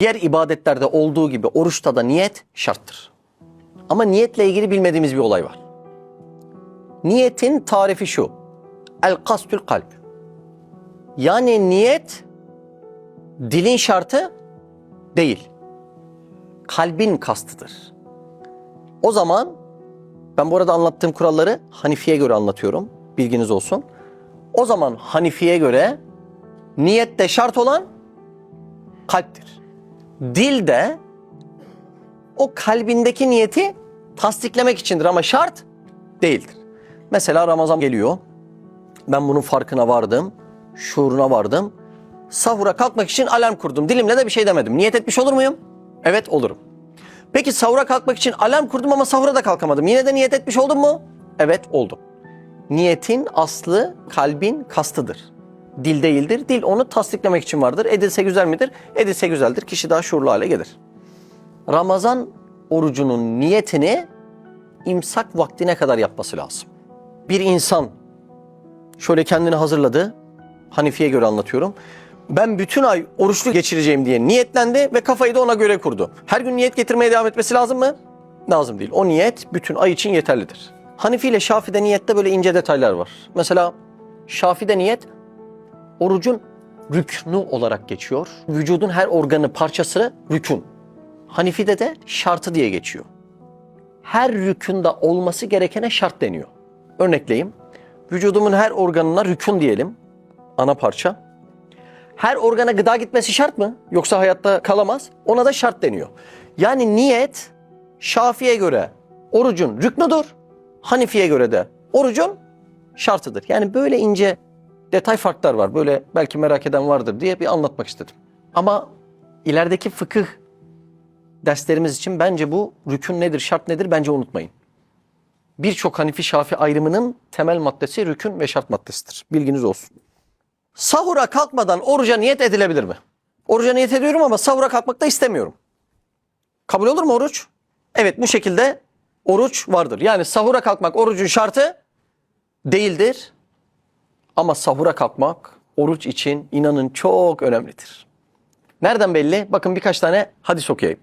Diğer ibadetlerde olduğu gibi oruçta da niyet şarttır. Ama niyetle ilgili bilmediğimiz bir olay var. Niyetin tarifi şu. El kastül kalp. Yani niyet dilin şartı değil. Kalbin kastıdır. O zaman ben bu arada anlattığım kuralları Hanifi'ye göre anlatıyorum. Bilginiz olsun. O zaman Hanifi'ye göre niyette şart olan kalptir. Dil de o kalbindeki niyeti tasdiklemek içindir ama şart değildir. Mesela Ramazan geliyor. Ben bunun farkına vardım. Şuuruna vardım. Sahura kalkmak için alarm kurdum. Dilimle de bir şey demedim. Niyet etmiş olur muyum? Evet olurum. Peki sahura kalkmak için alarm kurdum ama sahura da kalkamadım. Yine de niyet etmiş oldum mu? Evet oldum. Niyetin aslı kalbin kastıdır. Dil değildir. Dil onu tasdiklemek için vardır. Edilse güzel midir? Edilse güzeldir. Kişi daha şuurlu hale gelir. Ramazan orucunun niyetini imsak vaktine kadar yapması lazım. Bir insan şöyle kendini hazırladı. Hanifi'ye göre anlatıyorum. Ben bütün ay oruçlu geçireceğim diye niyetlendi ve kafayı da ona göre kurdu. Her gün niyet getirmeye devam etmesi lazım mı? Lazım değil. O niyet bütün ay için yeterlidir. Hanifi ile Şafi'de niyette böyle ince detaylar var. Mesela Şafi'de niyet orucun rüknü olarak geçiyor. Vücudun her organı parçası rükün. Hanifi'de de şartı diye geçiyor. Her rükünde olması gerekene şart deniyor. Örnekleyeyim. Vücudumun her organına rükün diyelim. Ana parça. Her organa gıda gitmesi şart mı? Yoksa hayatta kalamaz. Ona da şart deniyor. Yani niyet Şafi'ye göre orucun rüknüdür. Hanifi'ye göre de orucun şartıdır. Yani böyle ince detay farklar var. Böyle belki merak eden vardır diye bir anlatmak istedim. Ama ilerideki fıkıh derslerimiz için bence bu rükün nedir, şart nedir bence unutmayın. Birçok Hanifi Şafi ayrımının temel maddesi rükün ve şart maddesidir. Bilginiz olsun. Sahura kalkmadan oruca niyet edilebilir mi? Oruca niyet ediyorum ama sahura kalkmak da istemiyorum. Kabul olur mu oruç? Evet bu şekilde oruç vardır. Yani sahura kalkmak orucun şartı değildir. Ama sahura kalkmak oruç için inanın çok önemlidir. Nereden belli? Bakın birkaç tane hadis okuyayım.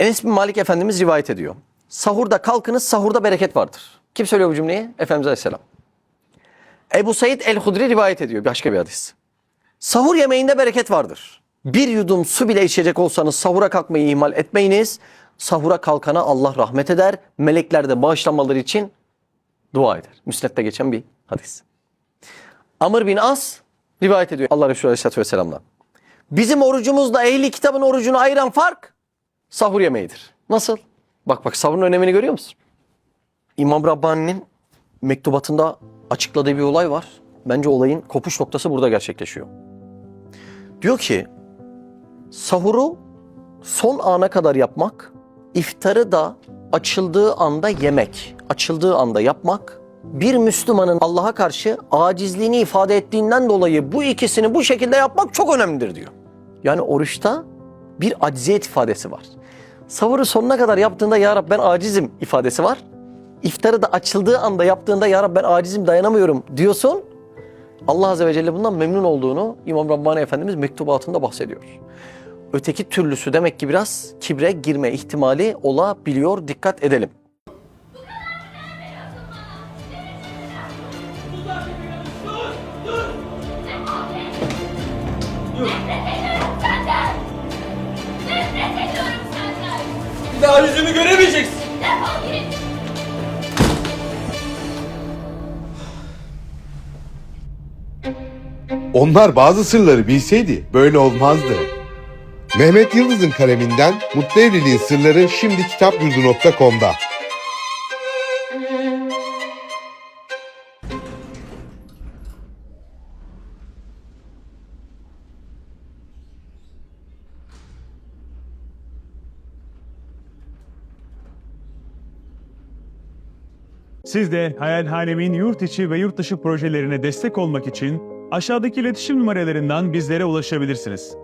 Enes bin Malik Efendimiz rivayet ediyor. Sahurda kalkınız, sahurda bereket vardır. Kim söylüyor bu cümleyi? Efendimiz Aleyhisselam. Ebu Said el-Hudri rivayet ediyor başka bir hadis. Sahur yemeğinde bereket vardır. Bir yudum su bile içecek olsanız sahura kalkmayı ihmal etmeyiniz. Sahura kalkana Allah rahmet eder. Melekler de bağışlamaları için dua eder. Müsned'de geçen bir hadis. Amr bin As rivayet ediyor Allah Resulü Aleyhisselatü Vesselam'dan. Bizim orucumuzla ehli kitabın orucunu ayıran fark sahur yemeğidir. Nasıl? Bak bak sahurun önemini görüyor musun? İmam Rabbani'nin mektubatında açıkladığı bir olay var. Bence olayın kopuş noktası burada gerçekleşiyor. Diyor ki sahuru son ana kadar yapmak, iftarı da açıldığı anda yemek, açıldığı anda yapmak bir Müslümanın Allah'a karşı acizliğini ifade ettiğinden dolayı bu ikisini bu şekilde yapmak çok önemlidir diyor. Yani oruçta bir acziyet ifadesi var. Sahuru sonuna kadar yaptığında ya Rab ben acizim ifadesi var. İftarı da açıldığı anda yaptığında ya Rab ben acizim dayanamıyorum diyorsun. Allah Azze ve Celle bundan memnun olduğunu İmam Rabbani Efendimiz mektubatında bahsediyor. Öteki türlüsü demek ki biraz kibre girme ihtimali olabiliyor. Dikkat edelim. Nefret ediyorum senden. Bir daha yüzümü göremeyeceksin. Defol git. Onlar bazı sırları bilseydi böyle olmazdı. Mehmet Yıldız'ın kaleminden Mutlu Evliliğin Sırları şimdi kitapyurdu.com'da. Siz de Hayalhanem'in yurt içi ve yurt dışı projelerine destek olmak için aşağıdaki iletişim numaralarından bizlere ulaşabilirsiniz.